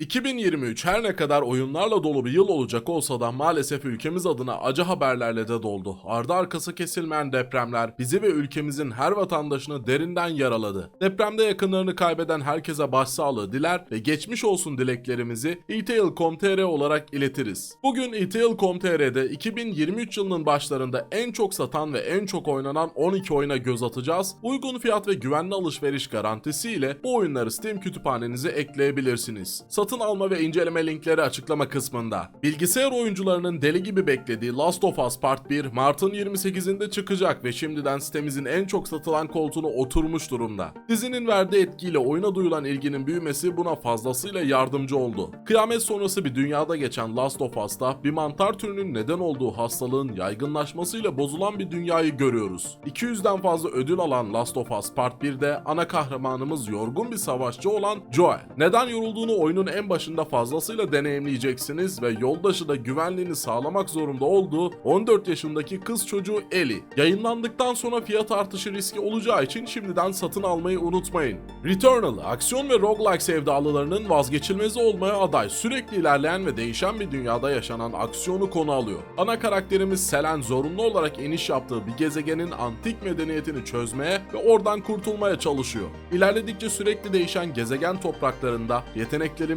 2023 her ne kadar oyunlarla dolu bir yıl olacak olsa da maalesef ülkemiz adına acı haberlerle de doldu. Ardı arkası kesilmeyen depremler bizi ve ülkemizin her vatandaşını derinden yaraladı. Depremde yakınlarını kaybeden herkese başsağlığı diler ve geçmiş olsun dileklerimizi etail.com.tr olarak iletiriz. Bugün etail.com.tr'de 2023 yılının başlarında en çok satan ve en çok oynanan 12 oyuna göz atacağız. Uygun fiyat ve güvenli alışveriş garantisiyle bu oyunları Steam kütüphanenize ekleyebilirsiniz. Satın alma ve inceleme linkleri açıklama kısmında. Bilgisayar oyuncularının deli gibi beklediği Last of Us Part 1 Mart'ın 28'inde çıkacak ve şimdiden sitemizin en çok satılan koltuğuna oturmuş durumda. Dizinin verdiği etkiyle oyuna duyulan ilginin büyümesi buna fazlasıyla yardımcı oldu. Kıyamet sonrası bir dünyada geçen Last of Us'ta bir mantar türünün neden olduğu hastalığın yaygınlaşmasıyla bozulan bir dünyayı görüyoruz. 200'den fazla ödül alan Last of Us Part 1'de ana kahramanımız yorgun bir savaşçı olan Joel. Neden yorulduğunu oyunun en başında fazlasıyla deneyimleyeceksiniz ve yoldaşı da güvenliğini sağlamak zorunda olduğu 14 yaşındaki kız çocuğu Ellie. Yayınlandıktan sonra fiyat artışı riski olacağı için şimdiden satın almayı unutmayın. Returnal, aksiyon ve roguelike sevdalılarının vazgeçilmezi olmaya aday, sürekli ilerleyen ve değişen bir dünyada yaşanan aksiyonu konu alıyor. Ana karakterimiz Selen zorunlu olarak iniş yaptığı bir gezegenin antik medeniyetini çözmeye ve oradan kurtulmaya çalışıyor. İlerledikçe sürekli değişen gezegen topraklarında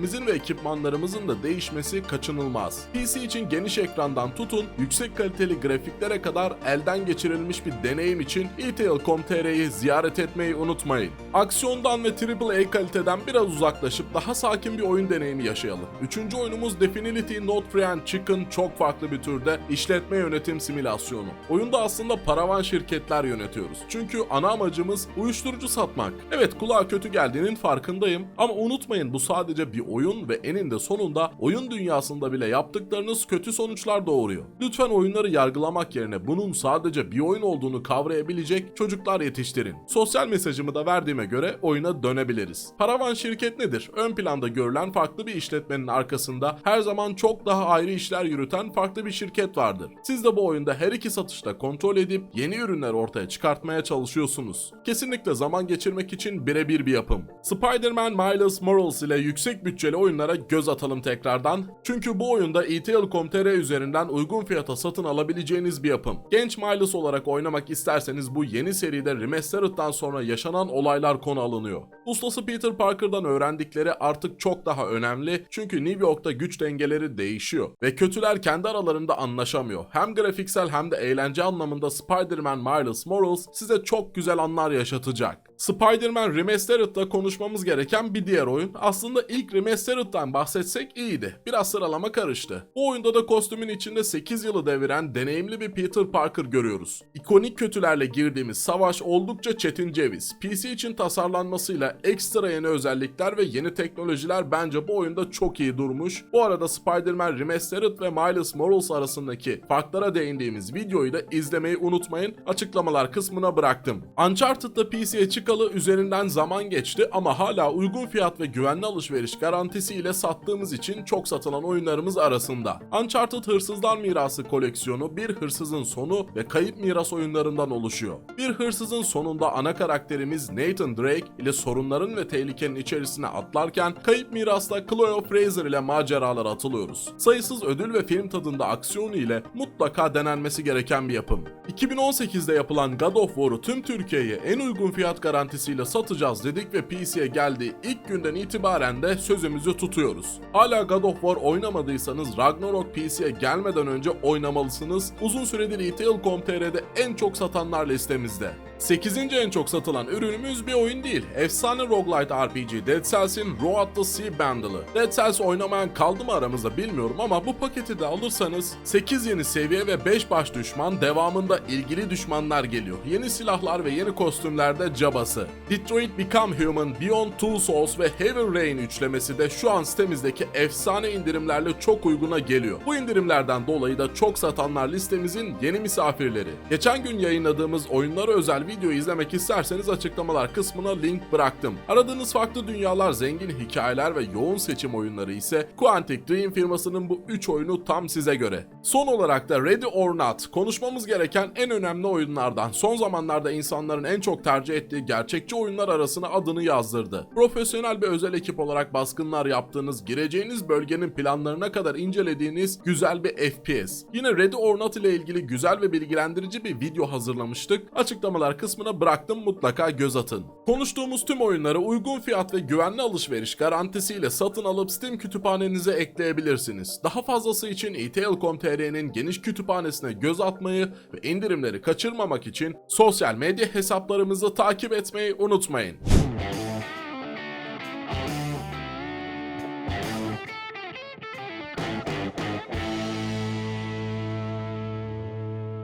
yeteneklerimizin ve ekipmanlarımızın da değişmesi kaçınılmaz. PC için geniş ekrandan tutun, yüksek kaliteli grafiklere kadar elden geçirilmiş bir deneyim için etail.com.tr'yi ziyaret etmeyi unutmayın. Aksiyondan ve AAA kaliteden biraz uzaklaşıp daha sakin bir oyun deneyimi yaşayalım. Üçüncü oyunumuz Definitively Not Free and Chicken çok farklı bir türde işletme yönetim simülasyonu. Oyunda aslında paravan şirketler yönetiyoruz. Çünkü ana amacımız uyuşturucu satmak. Evet kulağa kötü geldiğinin farkındayım ama unutmayın bu sadece bir oyun ve eninde sonunda oyun dünyasında bile yaptıklarınız kötü sonuçlar doğuruyor. Lütfen oyunları yargılamak yerine bunun sadece bir oyun olduğunu kavrayabilecek çocuklar yetiştirin. Sosyal mesajımı da verdiğime göre oyuna dönebiliriz. Paravan şirket nedir? Ön planda görülen farklı bir işletmenin arkasında her zaman çok daha ayrı işler yürüten farklı bir şirket vardır. Siz de bu oyunda her iki satışta kontrol edip yeni ürünler ortaya çıkartmaya çalışıyorsunuz. Kesinlikle zaman geçirmek için birebir bir yapım. Spider-Man Miles Morales ile yüksek bütçeli oyunlara göz atalım tekrardan. Çünkü bu oyunda etail.com.tr üzerinden uygun fiyata satın alabileceğiniz bir yapım. Genç Miles olarak oynamak isterseniz bu yeni seride Remastered'dan sonra yaşanan olaylar konu alınıyor. Ustası Peter Parker'dan öğrendikleri artık çok daha önemli çünkü New York'ta güç dengeleri değişiyor ve kötüler kendi aralarında anlaşamıyor. Hem grafiksel hem de eğlence anlamında Spider-Man Miles Morales size çok güzel anlar yaşatacak. Spider-Man Remastered'da konuşmamız gereken bir diğer oyun. Aslında ilk Remastered'dan bahsetsek iyiydi. Biraz sıralama karıştı. Bu oyunda da kostümün içinde 8 yılı deviren deneyimli bir Peter Parker görüyoruz. İkonik kötülerle girdiğimiz savaş oldukça çetin ceviz. PC için tasarlanmasıyla ekstra yeni özellikler ve yeni teknolojiler bence bu oyunda çok iyi durmuş. Bu arada Spider-Man Remastered ve Miles Morales arasındaki farklara değindiğimiz videoyu da izlemeyi unutmayın. Açıklamalar kısmına bıraktım. Uncharted'da PC'ye çıkalı üzerinden zaman geçti ama hala uygun fiyat ve güvenli alışveriş garantisiyle sattığımız için çok satılan oyunlarımız arasında. Uncharted Hırsızlar Mirası koleksiyonu bir hırsızın sonu ve kayıp miras oyunlarından oluşuyor. Bir hırsızın sonunda ana karakterimiz Nathan Drake ile sorunların ve tehlikenin içerisine atlarken kayıp mirasta Chloe Fraser ile maceralara atılıyoruz. Sayısız ödül ve film tadında aksiyonu ile mutlaka denenmesi gereken bir yapım. 2018'de yapılan God of War'u tüm Türkiye'ye en uygun fiyat garantisiyle satacağız dedik ve PC'ye geldiği ilk günden itibaren de sözümüzü tutuyoruz. Hala God of War oynamadıysanız Ragnarok PC'ye gelmeden önce oynamalısınız. Uzun süredir etail.com.tr'de en çok satanlar listemizde. 8. en çok satılan ürünümüz bir oyun değil. Efsane roguelite RPG Dead Cells'in Road to Sea Bundle'ı. Dead Cells oynamayan kaldı mı aramızda bilmiyorum ama bu paketi de alırsanız 8 yeni seviye ve 5 baş düşman devamında ilgili düşmanlar geliyor. Yeni silahlar ve yeni kostümlerde cabası. Detroit Become Human, Beyond Two Souls ve Heavy Rain üçlemesi de şu an sitemizdeki efsane indirimlerle çok uyguna geliyor. Bu indirimlerden dolayı da çok satanlar listemizin yeni misafirleri. Geçen gün yayınladığımız oyunlara özel videoyu izlemek isterseniz açıklamalar kısmına link bıraktım. Aradığınız farklı dünyalar, zengin hikayeler ve yoğun seçim oyunları ise Quantic Dream firmasının bu 3 oyunu tam size göre. Son olarak da Ready or Not konuşmamız gereken en önemli oyunlardan. Son zamanlarda insanların en çok tercih ettiği gerçekçi oyunlar arasına adını yazdırdı. Profesyonel bir özel ekip olarak baskınlar yaptığınız, gireceğiniz bölgenin planlarına kadar incelediğiniz güzel bir FPS. Yine Ready or Not ile ilgili güzel ve bilgilendirici bir video hazırlamıştık. Açıklamalar kısmına bıraktım mutlaka göz atın. Konuştuğumuz tüm oyunları uygun fiyat ve güvenli alışveriş garantisiyle satın alıp Steam kütüphanenize ekleyebilirsiniz. Daha fazlası için etail.com.tr'nin geniş kütüphanesine göz atmayı ve indirimleri kaçırmamak için sosyal medya hesaplarımızı takip etmeyi unutmayın.